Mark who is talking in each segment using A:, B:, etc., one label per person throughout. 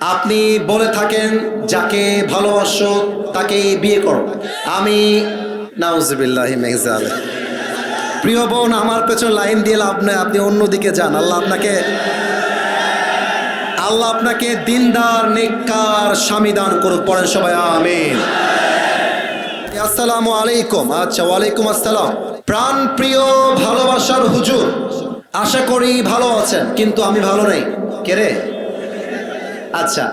A: আপনি বলে থাকেন, যাকে ভালোবাসো তাকেই বিয়ে করো। আমি নাউজবিল্লাহ মেহজাল প্রিয় বোন, আমার পেছনে লাইন দিয়ে নেই, আপনি অন্যদিকে যান। আল্লাহ আপনাকে আল্লাহ আপনাকে দিনদার, নেককার স্বামী দান করুক। পড়েন সবাই, আমিন। আসসালামু আলাইকুম। আচ্ছা ওয়ালাইকুম আসসালাম। প্রাণ প্রিয়, ভালোবাসার হুজুর। আশা করি ভালো আছেন, কিন্তু আমি ভালো নেই। কে রে? আচ্ছা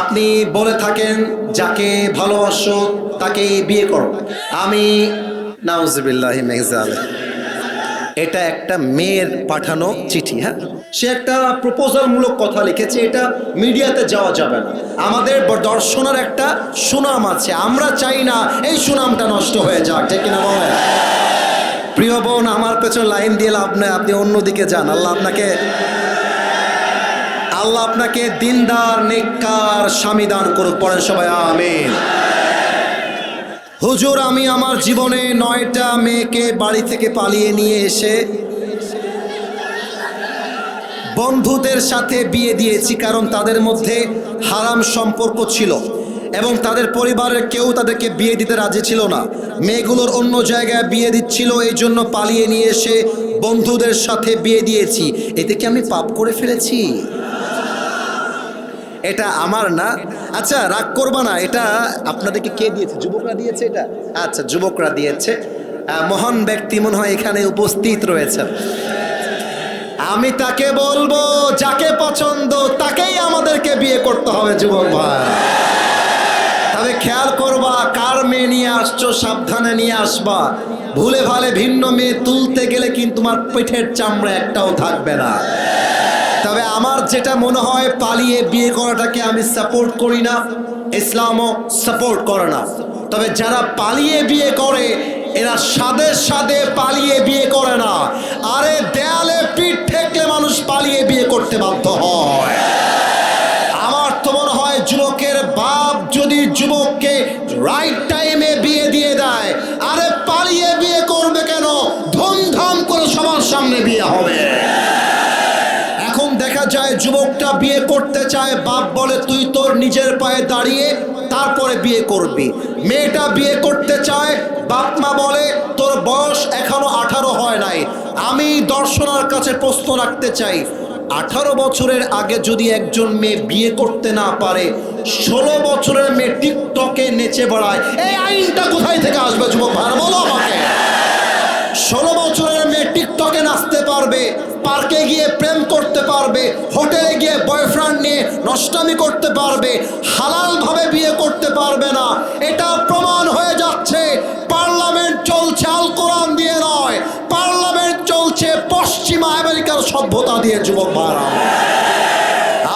A: আপনি বলে থাকেন, যাকে ভালোবাসো তাকেই বিয়ে করো। আমি নাউজবিল্লাহ মেহজাল এটা একটা মেয়ের পাঠানো চিঠি হ্যাঁ? সে একটা প্রপোজাল মূলক কথা লিখেছে, এটা মিডিয়াতে যাওয়া যাবে না। আমাদের দর্শনের একটা সুনাম আছে, আমরা চাই না এই সুনামটা নষ্ট হয়ে যাক, ঠিক কিনা বলেন? প্রিয় বোন, আমার পেছনে লাইন দিয়ে লাভ নেই, আপনি অন্যদিকে যান, আল্লাহ আপনাকে আল্লাহ আপনাকে দিনদার, নেককার স্বামী দান করুক। পড়েন সবাই, আমিন। হুজুর, আমি আমার জীবনে নয়টা মেয়েকে বাড়ি থেকে পালিয়ে নিয়ে এসে বন্ধুদের সাথে বিয়ে দিয়েছি, কারণ তাদের মধ্যে হারাম সম্পর্ক ছিল এবং তাদের পরিবারের কেউ তাদেরকে বিয়ে দিতে রাজি ছিল না। মেয়েগুলোর অন্য জায়গায় বিয়ে দিচ্ছিল, এই জন্য পালিয়ে নিয়ে এসে বন্ধুদের সাথে বিয়ে দিয়েছি। এতে কি আমি পাপ করে ফেলেছি? এটা আমার না। আচ্ছা রাগ করবা না, এটা আপনাদেরকে কে দিয়েছে? যুবকরা দিয়েছে এটা? আচ্ছা যুবকরা দিয়েছে। মহান ব্যক্তি মনে হয় এখানে উপস্থিত রয়েছেন। আমি তাকে বলব, যাকে পছন্দ, তাকেই আমাদেরকে বিয়ে করতে হবে, যুবক ভাই। তবে খেয়াল করবা, কার মেয়ে নিয়ে আসছো, সাবধানে নিয়ে আসবা। ভুলে ভালে ভিন্ন মেয়ে তুলতে গেলে কিন্তু তোমার পেটের চামড়া একটাও থাকবে না। তবে আমার যেটা মনে হয়, পালিয়ে বিয়ে করাটাকে আমি সাপোর্ট করি না, ইসলামও সাপোর্ট করে না। তবে যারা পালিয়ে বিয়ে করে, এরা সাদে সাদে পালিয়ে বিয়ে করে না। আরে দেয়ালে পিঠ ঠেকলে মানুষ পালিয়ে বিয়ে করতে বাধ্য হয়। আমার তো মনে হয়, যুবকের বাপ যদি যুবককে রাইট টাইমে বিয়ে দিয়ে দেয়, আরে পালিয়ে বিয়ে করবে কেন? ধুমধাম করে সবার সামনে বিয়ে হবে। দেখা যায়, যুবকটা বিয়ে করতে চায়, বাপ বলে, তুই তোর নিজের পায়ে দাঁড়িয়ে তারপরে বিয়ে করবি। মেয়েটা বিয়ে করতে চায়, বাপ মা বলে, তোর বয়স এখনও আঠারো হয় নাই। আমি দর্শনার কাছে প্রশ্ন রাখতে চাই, আঠারো বছরের আগে যদি একজন মেয়ে বিয়ে করতে না পারে, ষোলো বছরের মেয়ে টিকটকে নেচে বেড়ায়, এই আইনটা কোথায় থেকে আসবে, যুবক ভাই? বলো আমাকে। ষোলো বছরের মেয়ে টিকটকে নাচতে পারবে, পার্কে গিয়ে প্রেম করতে পারবে, হোটেলে গিয়ে বয়ফ্রেন্ড নিয়ে নষ্টামি করতে পারবে, হালালভাবে বিয়ে করতে পারবে না। এটা প্রমাণ হয়ে যাচ্ছে, পার্লামেন্ট চলছে আল কোরআন দিয়ে নয়, পার্লামেন্ট চলছে পশ্চিমা আমেরিকার সভ্যতা দিয়ে, যুবক ভাড়া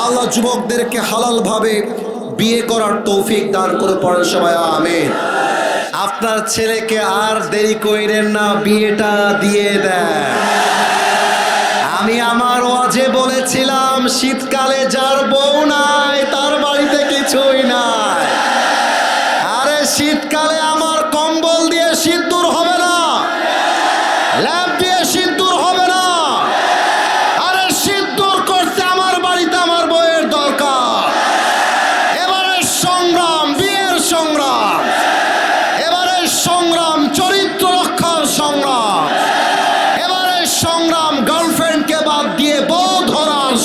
A: আল্লাহ যুবকদেরকে হালালভাবে বিয়ে করার তৌফিক দান করে পড়েন সবাই, আমিন। আপনার ছেলেকে আর দেরি কইরেন না, বিয়েটা দিয়ে দেন। আমি আমার ওয়াজে বলেছিলাম, শীতকালে যার বউ নাই, তার বাড়িতে কিছুই নাই। আরে শীতকালে আমার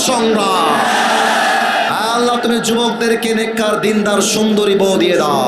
A: সংগ্রাম। আল্লাহ তুমি যুবকদেরকে নেককার দিনদার সুন্দরী বউ দিয়ে দাও।